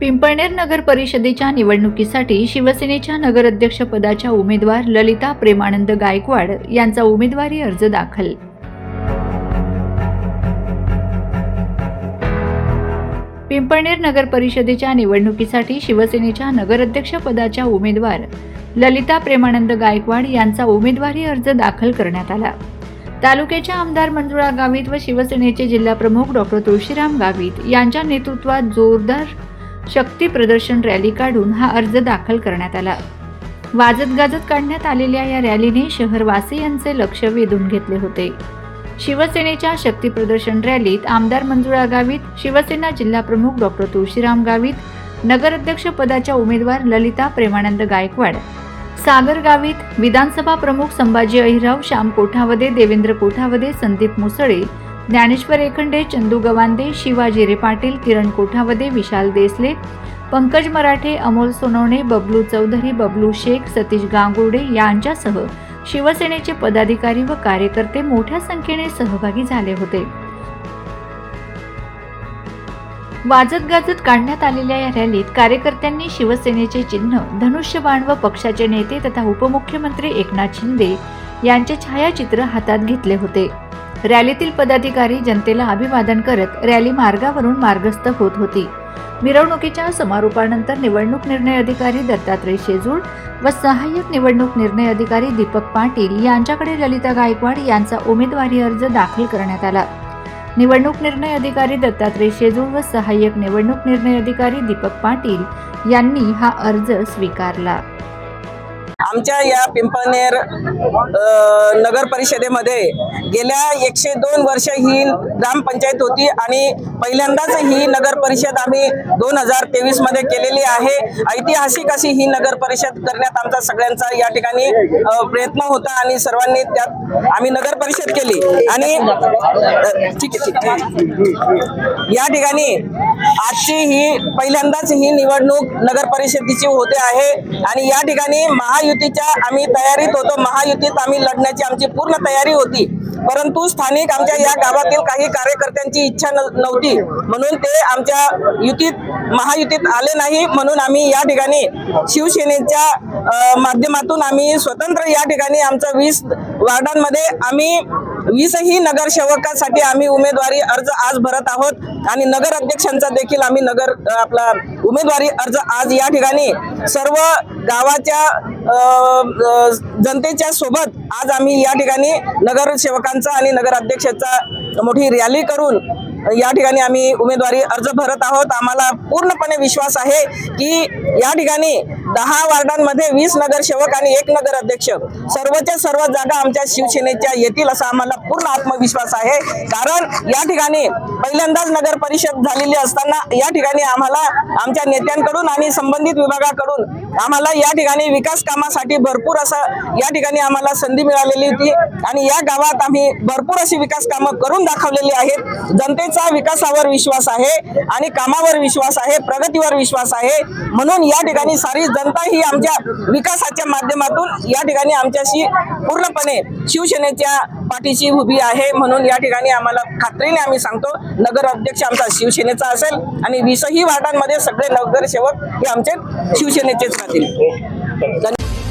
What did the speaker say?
पिंपळनेर नगर परिषदेच्या निवडणुकीसाठी शिवसेनेच्या नगराध्यक्षपदाच्या उमेदवार ललिता प्रेमानंद गायकवाड यांचा उमेदवारी अर्ज दाखल. पिंपळनेर नगर परिषदेच्या निवडणुकीसाठी शिवसेनेच्या नगराध्यक्षपदाच्या उमेदवार ललिता प्रेमानंद गायकवाड यांचा उमेदवारी अर्ज दाखल करण्यात आला. तालुक्याच्या आमदार मंजुळा गावित व शिवसेनेचे जिल्हाप्रमुख डॉक्टर तुळशीराम गावित यांच्या नेतृत्वात जोरदार शक्ती प्रदर्शन रॅली काढून हा अर्ज दाखल करण्यात आला. वाजत गाजत काढण्यात आलेल्या या रॅलीने शहरवासियांचे लक्ष वेधून घेतले होते. शिवसेनेच्या शक्ती प्रदर्शन रॅलीत आमदार मंजुळा गावित शिवसेना जिल्हाप्रमुख डॉक्टर तुळशीराम गावित नगराध्यक्ष पदाच्या उमेदवार ललिता प्रेमानंद गायकवाड सागर गावित विधानसभा प्रमुख संभाजी अहिराव श्याम कोठावदे देवेंद्र कोठावदे संदीप मुसळे ज्ञानेश्वर एखंडे चंदू गवांदे शिवाजी रे पाटील किरण कोठावदे विशाल देसले पंकज मराठे अमोल सोनवणे बबलू चौधरी बबलू शेख सतीश गांगुर्डे यांच्यासह शिवसेनेचे पदाधिकारी व कार्यकर्ते मोठ्या संख्येने सहभागी झाले होते. वाजत गाजत काढण्यात आलेल्या या रॅलीत कार्यकर्त्यांनी शिवसेनेचे चिन्ह धनुष्यबाण व पक्षाचे नेते तथा उपमुख्यमंत्री एकनाथ शिंदे यांचे छायाचित्र हातात घेतले होते. रॅलीतील पदाधिकारी जनतेला अभिवादन करत रॅली मार्गावरून मार्गस्थ होत होती. मिरवणुकीच्या समारोपानंतर निवडणूक निर्णय अधिकारी दत्तात्रय शेजूळ व सहाय्यक निवडणूक निर्णय अधिकारी दीपक पाटील यांच्याकडे ललिता गायकवाड यांचा उमेदवारी अर्ज दाखल करण्यात आला. निवडणूक निर्णय अधिकारी दत्तात्रय शेजूळ व सहाय्यक निवडणूक निर्णय अधिकारी दीपक पाटील यांनी हा अर्ज स्वीकारला. आमच्या या पिंपळनेर नगर परिषदेमध्ये गेल्या एकशे दोन वर्ष ही ग्रामपंचायत होती आणि पहिल्यांदाच ही नगर परिषद आम्ही दोन हजार तेवीसमध्ये केलेली आहे. ऐतिहासिक अशी ही नगर परिषद करण्यात आमचा सगळ्यांचा या ठिकाणी प्रयत्न होता आणि सर्वांनी त्यात आम्ही नगर परिषद केली. आणि ठीक आहे ठीक आहे. या ठिकाणी आजची ही पहिल्यांदाच ही निवडणूक नगर परिषदेची होते आहे. आणि या ठिकाणी महायुतीच्या आम्ही तयारीत होतो. महायुतीत आम्ही लढण्याची आमची पूर्ण तयारी होती. परंतु स्थानिक आमच्या या गावातील काही कार्यकर्त्यांची इच्छा न- नव्हती. म्हणून ते आमच्या युतीत महायुतीत आले नाही. म्हणून आम्ही या ठिकाणी शिवसेनेच्या माध्यमातून आम्ही स्वतंत्र या ठिकाणी आमचा वीस वार्डांमध्ये आम्ही वीसही नगरसेवकासाठी आम्ही उमेदवारी अर्ज आज भरत आहोत आणि नगर अध्यक्षांचा देखील आम्ही नगर आपला उमेदवारी अर्ज आज या ठिकाणी सर्व गावाच्या जनतेच्या सोबत आज आम्ही या ठिकाणी नगरसेवकांचा आणि नगर अध्यक्षाचा मोठी रॅली करून या ठिकाणी आम्ही उमेदवारी अर्ज भरत आहोत. आम्हाला पूर्णपणे विश्वास आहे की या ठिकाणी दहा वार्डांमध्ये वीस नगरसेवक आणि एक नगर अध्यक्ष. सर्वच्या सर्व जागा आमच्या शिवसेनेच्या येतील असा आम्हाला पूर्ण आत्मविश्वास आहे. कारण या ठिकाणी पहिल्यांदाच नगर परिषद झालेली असताना या ठिकाणी आम्हाला आमच्या नेत्यांकडून आणि संबंधित विभागाकडून आम्हाला या ठिकाणी विकास कामासाठी भरपूर असं या ठिकाणी आम्हाला संधी मिळालेली होती. आणि या गावात आम्ही भरपूर अशी विकास कामं करून दाखवलेली आहेत. जनतेचा विकासावर विश्वास आहे आणि कामावर विश्वास आहे प्रगतीवर विश्वास आहे. म्हणून या ठिकाणी सारी जनता ही आमच्या विकासाच्या माध्यमातून या ठिकाणी आमच्याशी पूर्णपणे शिवसेनेच्या पाठीशी उभी आहे म्हणून या ठिकाणी आम्हाला खात्रीने आम्ही सांगतो नगर अध्यक्ष आमचा शिवसेनेचा असेल आणि वीसही वार्डांमध्ये सगळे नगरसेवक हे आमचे शिवसेनेचेच राहतील.